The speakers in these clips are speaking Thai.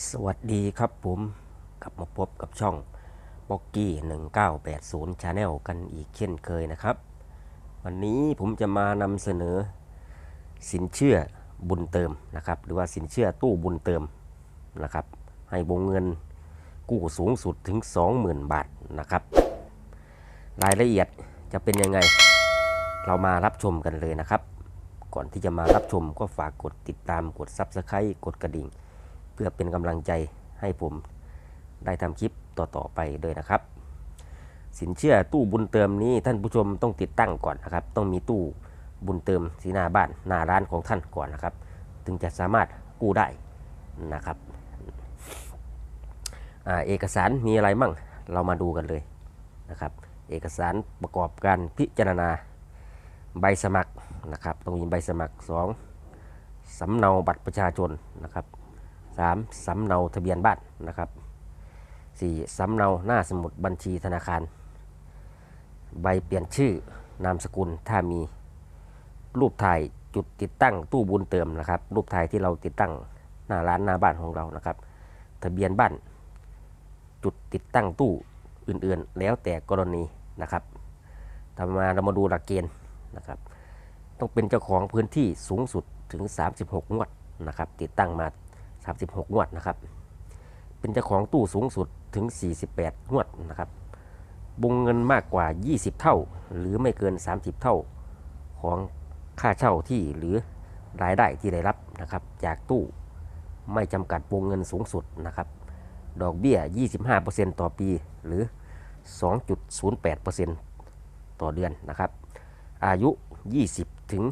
สวัสดีครับผมกลับมาพบกับช่องบ็อกกี้1980 Channel กันอีกเช่นเคยนะครับ วันนี้ผมจะมานำเสนอ สินเชื่อบุญเติมนะครับ หรือว่าสินเชื่อตู้บุญเติมนะครับ ให้วงเงินกู้สูงสุดถึง 20,000 บาทนะครับ รายละเอียดจะเป็นยังไง เรามารับชมกันเลยนะครับ ก่อนที่จะมารับชมก็ฝากกดติดตามกด Subscribe กดกระดิ่ง เพื่อเป็นกำลังใจให้ผมได้ทำคลิปต่อๆไปด้วยนะครับ สินเชื่อตู้บุญเติมนี้ท่านผู้ชมต้องติดตั้งก่อนนะครับ ต้องมีตู้บุญเติมที่หน้าบ้านหน้าร้านของท่านก่อนนะครับ ถึงจะสามารถกู้ได้นะครับอเอกสารมีอะไรมั่งเรามาดูกันเลยนะครับ เอกสารประกอบการพิจารณาใบสมัครนะครับ ต้องมีใบสมัคร 2สำเนาบัตรประชาชนนะครับ 3. สำเนาทะเบียนบ้านนะครับ 4. สำเนาหน้าสมุดบัญชีธนาคาร ใบเปลี่ยนชื่อนามสกุลถ้ามีรูปถ่ายจุดติดตั้งตู้บุญเติมนะครับ รูปถ่ายที่เราติดตั้งหน้าร้านหน้าบ้านของเรานะครับ ทะเบียนบ้าน จุดติดตั้งตู้อื่นๆ แล้วแต่กรณีนะครับทำมาเรามาดูหลักเกณฑ์นะครับ ต้องเป็นเจ้าของพื้นที่สูงสุดถึง 36 งวดนะครับ ติดตั้งมา 36งวดนะครับ เป็นเจ้าของตู้สูงสุดถึง 48งวดนะครับวงเงินมากกว่า 20 เท่า หรือไม่เกิน 30 เท่าของค่าเช่าที่หรือรายได้ที่ได้รับนะครับ จากตู้ไม่จำกัดวงเงินสูงสุดนะครับ ดอกเบี้ย 25%ต่อปีหรือ 2.08%ต่อเดือนนะครับ อายุ 20 ถึง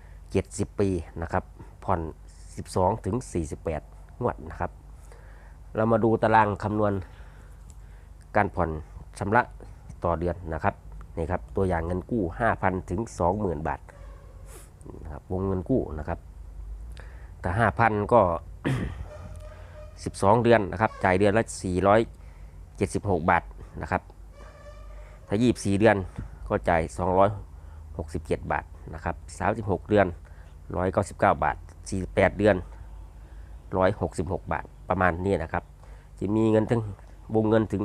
70 ปีนะครับ ผ่อน 12ถึง 48 งวดนะครับ เรามาดูตารางคำนวณการผ่อนชำระต่อเดือนนะครับนี่ครับตัวอย่างเงินกู้ 5,000 ถึง 20,000 บาทนะครับวงเงินกู้นะครับแต่5,000 ก็ 12 เดือนนะครับจ่ายเดือนละ 476 บาทนะครับถ้า 24 เดือนก็จ่าย 267 บาทนะครับ36 เดือน 199 บาท 48 เดือน 166 บาทประมาณนี้นะครับ จะมีเงินถึงวงเงินถึง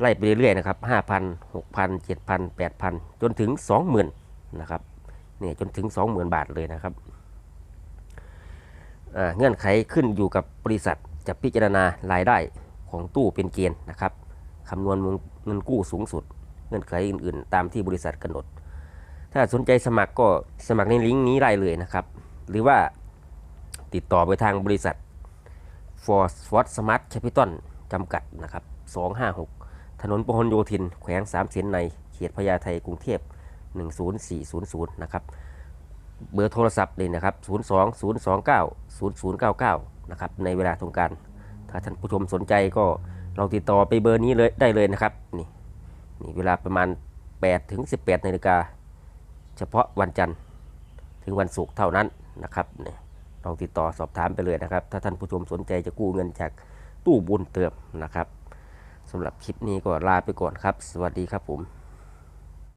ไล่ไปเรื่อยๆนะครับ5,000 6,000 7,000 8,000 จนถึง 20,000นะครับนี่จนถึง 20,000 บาทเลยนะครับเงื่อนไขขึ้นอยู่กับบริษัทจะพิจารณารายได้ของตู้เป็นเกณฑ์นะครับคำนวณวงเงินกู้สูงสุด เงื่อนไขอื่นๆ ตามที่บริษัทกำหนด ถ้าสนใจสมัครก็สมัครในลิงก์นี้ได้เลยนะครับ หรือว่า ติดต่อไปทางบริษัท For Ford Smart Capital จำกัดนะครับ 256 ถนนพหลโยธิน แขวงสามเสนใน เขตพญาไทกรุงเทพ 10400 นะครับ เบอร์โทรศัพท์เลยนะครับ 02 029 0099 นะครับ ในเวลาสงการ ถ้าท่านผู้ชมสนใจก็ลองติดต่อไปเบอร์นี้เลยได้เลยนะครับ นี่นี่เวลาประมาณ8ถึง18นาฬิกาเฉพาะวันจันทร์ถึงวันศุกร์เท่านั้นนะครับเนี่ย ลองติดต่อสอบถามไปเลยนะครับ ถ้าท่านผู้ชมสนใจจะกู้เงินจากตู้บุญเติมนะครับสำหรับคลิปนี้ก็ลาไปก่อนครับ สวัสดีครับผม